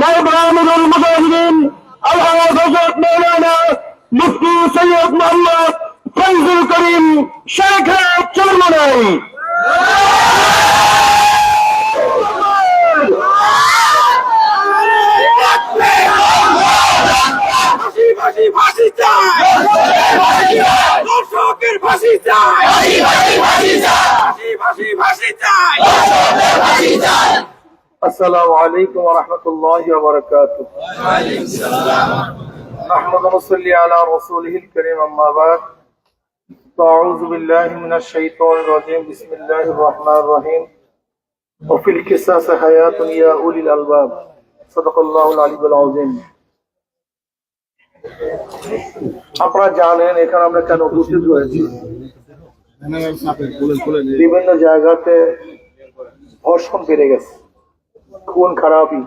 নাইব আমিরুল মুজাহিদিন আলহাজ হজরত মৌলানা মুফতি সৈয়দ মোহাম্মদ ফৈজুল করিম শেখের চরমনাই ফাঁসি ফাঁসি ফাঁসি চাই। দর্শকের ফাঁসি চাই। ফাঁসি ফাঁসি ফাঁসি চাই। السلام عليكم ورحمة الله وبركاته نحمد ونصلي على رسوله الكريم أما بعد أعوذ بالله من الشيطان الرجيم بسم الله الرحمن الرحيم وفي القصاص حياة يا أولي الألباب صدق الله العلي العظيم আপনারা জানেন এখানে আমরা কেন উপস্থিত হয়েছি বিভিন্ন জায়গাতে ধর্ষণ বেড়ে গেছে খুন খারাপি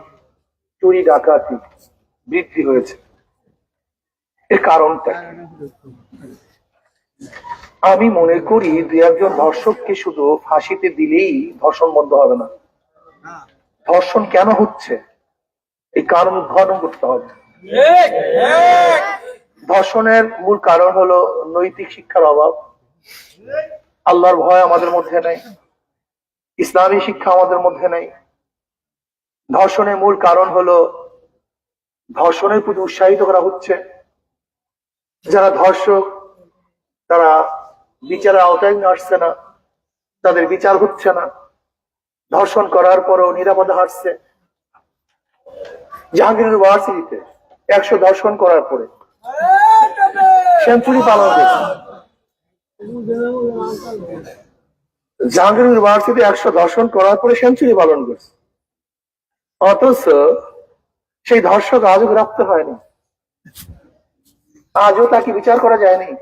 চুরি ডাকাতি বৃদ্ধি হয়েছে। এর কারণটা আমি মনে করি দু একজন ধর্ষককে শুধু ফাঁসিতে দিলেই ধর্ষণ বন্ধ হবে না। ধর্ষণ কেন হচ্ছে? এই কারণ উদ্ঘাটন করতে হবে। ধর্ষণের মূল কারণ হলো নৈতিক শিক্ষার অভাব। আল্লাহর ভয় আমাদের মধ্যে নেই। ইসলামী শিক্ষা আমাদের মধ্যে নেই। ধর্ষণের মূল কারণ হলো ধর্ষণের প্রতি উৎসাহিত করা হচ্ছে। যারা ধর্ষক, তারা বিচারের আওতায় আসছে না, তাদের বিচার হচ্ছে না। ধর্ষণ করার পরও নিরাপদে হাঁটছে জাহাঙ্গীর ইউনিভার্সিটিতে একশো ধর্ষণ করার পরে সেঞ্চুরি পালন জাহাঙ্গীর ইউনিভার্সিটি একশো ধর্ষণ করার পরে সেঞ্চুরি পালন করছে। অথচ সেই ধর্ষক আজও গ্রেপ্তার হয়নি। আজও তাকে বিচার করা যায়নি।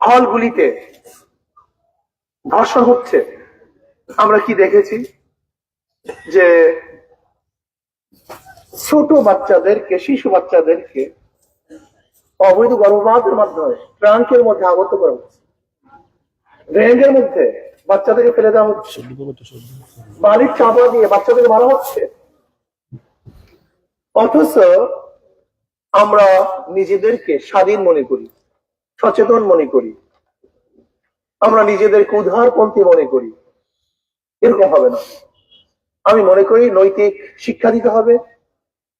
হলগুলিতে ধর্ষণ হচ্ছে। আমরা কি দেখেছি? যে ছোট বাচ্চাদেরকে, শিশু বাচ্চাদেরকে অবৈধ গর্ভপাতের মাধ্যমে ট্রাঙ্কের মধ্যে আগত করা হচ্ছে। রেঞ্জের মধ্যে বাচ্চাদেরকে ফেলে দেওয়া হচ্ছে। বাড়ির চাপা দিয়ে বাচ্চাদের মারা হচ্ছে। অথচ আমরা নিজেদেরকে স্বাধীন মনে করি সচেতন মনে করি। আমরা নিজেদেরকে উদারপন্থী মনে করি। এরকম হবে না। আমি মনে করি নৈতিক শিক্ষা দিতে হবে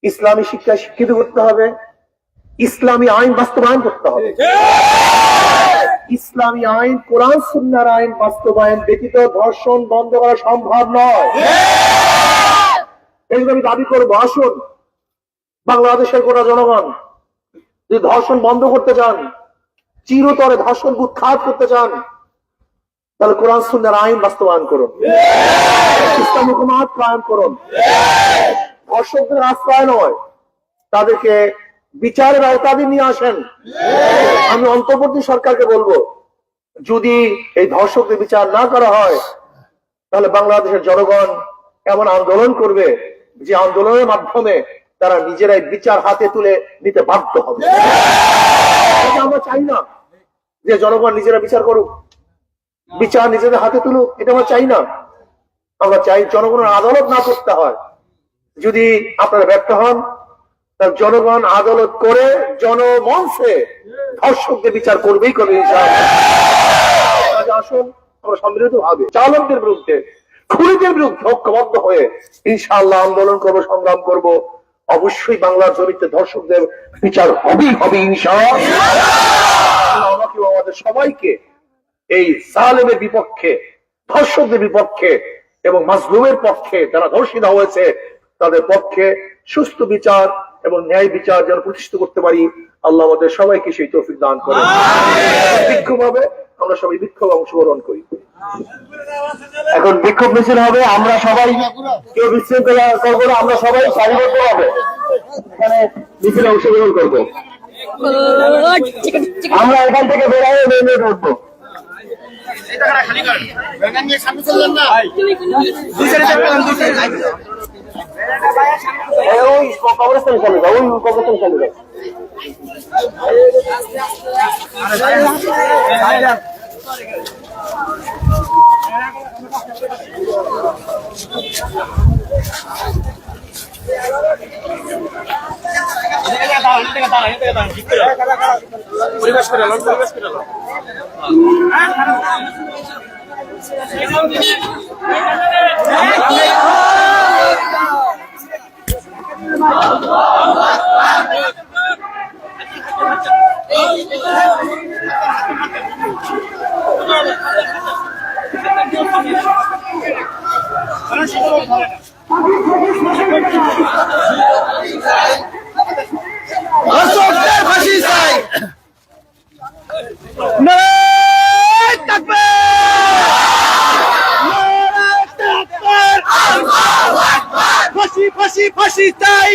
ইসলামী শিক্ষা শিক্ষিত করতে হবে ইসলামী আইন বাস্তবায়ন করতে হবে। ইসলামী আইন কোরআন সুন্নার আইন বাস্তবায়ন ব্যতীত ধর্ষণ বন্ধ করা সম্ভব নয়। এই আমি দাবি করব আসুন বাংলাদেশের গোটা জনগণ যদি ধর্ষণ বন্ধ করতে চান চিরতরে ধর্ষণ উৎখাত করতে চান তাহলে কোরআন সুন্নার আইন বাস্তবায়ন করুন। ইসলাম হুকুমাত করুন। ধর্ষকদের আশ্রয় নয় তাদেরকে বিচারের আওতাধীন নিয়ে আসেন। আমি অন্তর্বর্তী সরকারকে বলব, যদি এই ধর্ষকদের বিচার না করা হয়, তাহলে বাংলাদেশের জনগণ এমন আন্দোলন করবে যে আন্দোলনের মাধ্যমে তারা নিজেরাই বিচার হাতে তুলে নিতে বাধ্য হবে। আমরা চাই না যে জনগণ নিজেরা বিচার করুক, বিচার নিজেদের হাতে তুলুক, এটা আমরা চাই না। আমরা চাই জনগণের আদালত না করতে হয়। যদি আপনারা ব্যর্থ হন জনগণ আদালত করে জনমঞ্চে ধর্ষকদের বিচার করবেই করবে আসুন, আমরা সম্মিলিত ভাবে চালকদের বিরুদ্ধে, খুনিদের বিরুদ্ধে ঐক্যবদ্ধ হয়ে ইনশাআল্লাহ আন্দোলন করব, সংগ্রাম করব। অবশ্যই বাংলার জমিতে ধর্ষকদের বিচার হবেই হবে ইনশাআল্লাহ। আমাদের সবাইকে এই সালেমের বিপক্ষে, ধর্ষকদের বিপক্ষে এবং মাজলুমের পক্ষে যারা ধর্ষিত হয়েছে, তাদের পক্ষে সুস্থ বিচার এবং ন্যায় বিচার যেন প্রতিষ্ঠিত করতে পারি আল্লাহ আমাদের সবাইকে সেই তৌফিক দান করে বিক্ষোভ হবে আমরা সবাই বিক্ষোভ অংশগ্রহণ করি। এখন বিক্ষোভ মিছিল হবে আমরা সবাই কেউ বিশৃঙ্খলা করব না আমরা সবাই সারিবদ্ধ হবে এখানে মিছিলে অংশগ্রহণ করব। আমরা এখান থেকে বেড়াই মেন রোড উঠবো এই ওই কবরস্থান চলে যাও ওই কবরস্থান চলে যাও পরিবেশ করে পরিবেশ করে এলাম দর্শকদের ফাঁসি চাই নারায়ণ তাকবীর! নারায়ণ তাকবীর! ফাঁসি ফাঁসি ফাঁসি চাই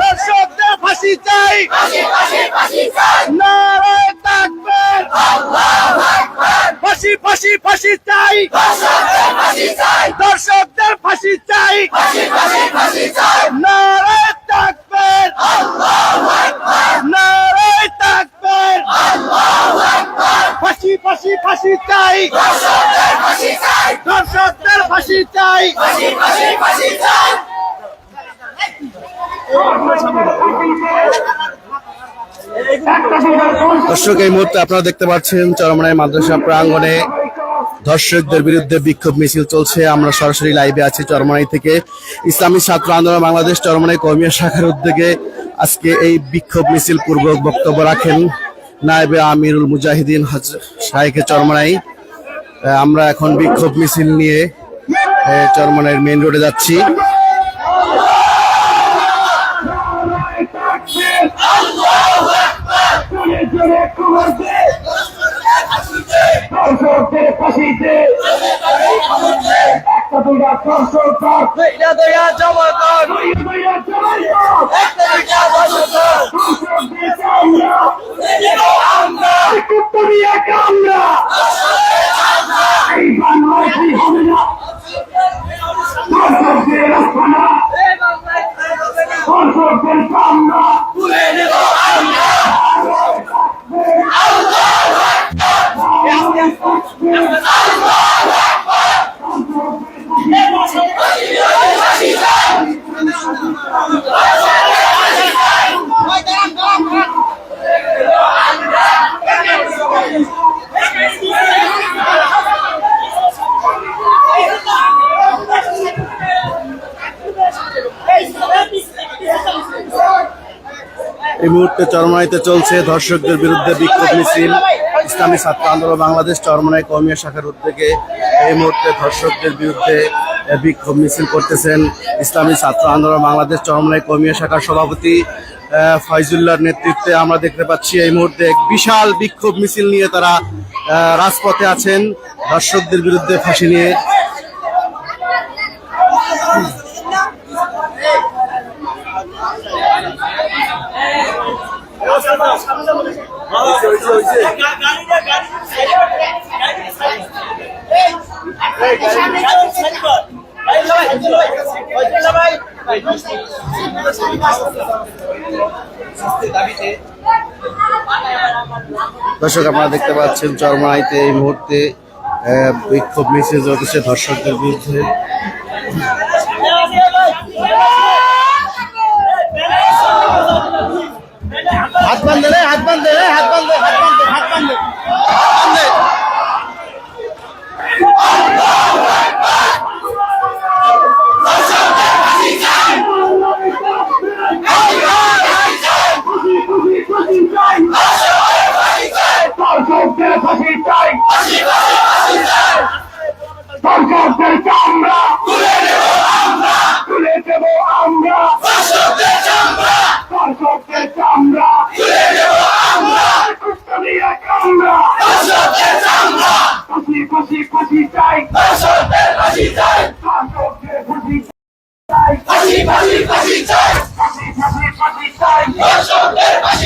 দর্শকদের ফাঁসি চাই! ফাঁসি ফাঁসি ফাঁসি চাই। দর্শকদের ফাঁসি চাই। নারায়ণ তাকবীর! নারায়ণ তাকবীর! ফাঁসি ফাঁসি ফাঁসি চাই। দর্শকদের ফাঁসি চাই। দর্শক, এই মুহূর্তে আপনারা দেখতে পাচ্ছেন চরমনাই মাদ্রাসা প্রাঙ্গণে ধর্ষকদের বিরুদ্ধে বিক্ষোভ মিছিল চলছে। আমরা সরাসরি লাইভে আছি চরমনাই থেকে। ইসলামী ছাত্র আন্দোলন বাংলাদেশ চরমনাই কর্মীয় শাখার উদ্যোগে আজকে এই বিক্ষোভ মিছিল পূর্বক বক্তব্য রাখেন নায়েবে আমিরুল মুজাহিদিন শাহেকে চরমনাই। আমরা এখন বিক্ষোভ মিছিল নিয়ে চরমনাইয়ের মেইন রোডে যাচ্ছি। দর্শকদের ফাঁসিতে। একটা দুইটা দর্শক দুইটা দুইটা ইয়া জবরদস্ত দুইটা জবাইবাদ একটা দুইটা দর্শক দর্শকদের আমরা একাত্তরই একা আমরা এই বাংলায় কি হবে না দর্শকদের আস্থানা দর্শকদের আমরা এই মুহূর্তে চরমনাইতে চলছে ধর্ষকদের বিরুদ্ধে বিক্ষোভ মিছিল। ইসলামী ছাত্র আন্দোলন বাংলাদেশ চরমনাই কর্মীয় শাখার উদ্যোগে এই মুহূর্তে ধর্ষকদের বিরুদ্ধে বিক্ষোভ মিছিল করতেছেন ইসলামী ছাত্র আন্দোলন বাংলাদেশ চরমনাই কর্মীয় শাখার সভাপতি আহ, ফয়জুল্লাহর নেতৃত্বে আমরা দেখতে পাচ্ছি এই মুহূর্তে এক বিশাল বিক্ষোভ মিছিল নিয়ে তারা রাজপথে আছেন ধর্ষকদের বিরুদ্ধে ফাঁসি নিয়ে দর্শক, আপনারা দেখতে পাচ্ছেন চরমাইতে এই মুহূর্তে বিক্ষোভ মিছিল চলছে ধর্ষকদের বিরুদ্ধে। হাত বান্ধে হাত বান্ধে হাত বান্ধে হাত বান্ধে হাত বান্ধে হাত বান্ধে দর্শকদের ফাঁসি চাই দর্শকদের চামড়া তুলে দেব আমরা তুলে দেব আমরা দর্শকদের চামড়া দর্শকদের চামড়া তুলে দেব আমরা কুত্তলিয়া কামড়া দর্শকদের চামড়া ফাঁসি ফাঁসি ফাঁসি চাই দর্শকদের ফাঁসি চাই দর্শকদের ফাঁসি চাই ফাঁসি ফাঁসি ফাঁসি চাই ফাঁসি ফাঁসি ফাঁসি চাই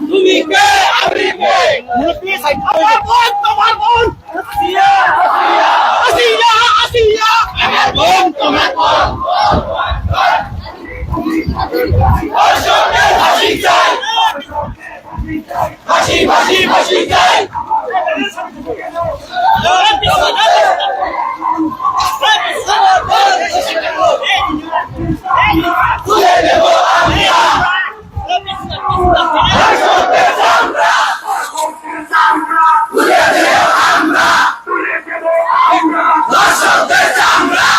তুমি কে আমি কে? আমার বোন তোমার বোন। আসিয়া আসিয়া আসিয়া আমার বোন তোমার বোন ফাঁসি চাই ফাঁসি ফাঁসি ফাঁসি চাই তুলে নেব আমরা দর্শকদের চামড়া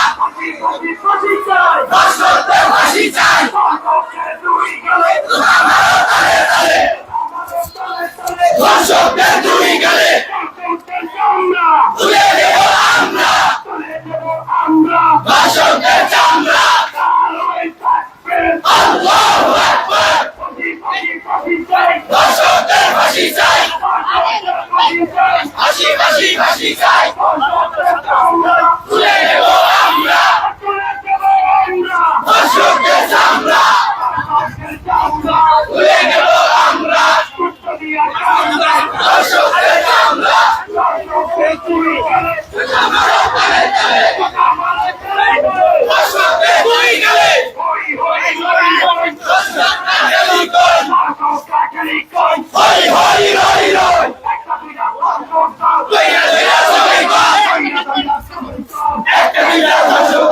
দর্শকদের ফাঁসি চাই দর্শকদের দুই গেলে তুলে নেব আমরা দর্শকদের চামড়া তুলে নেব আমরা দর্শকদের চামড়া দর্শকদের দুই গেলে হরি হরি হরি হরি দুইয়া দুইয়া সবাই কর একটা দুইটা দর্শক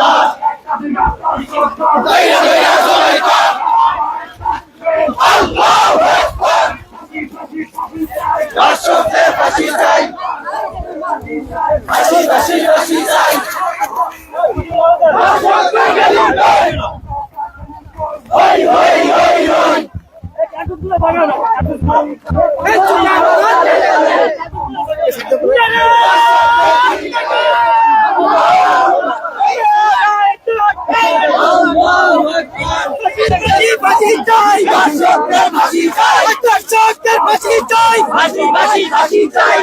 দুইয়া দুইয়া সবাই কর আল্লাহু আকবার দর্শকদের ফাঁসি চাই ফাঁসি ফাঁসি ফাঁসি চাই দর্শকদের গেলে নয় হরি হরি হরি হরি দর্শকদের ফাঁসি চাই দর্শকদের ফাঁসি চাই ফাঁসি ফাঁসি ফাঁসি চাই।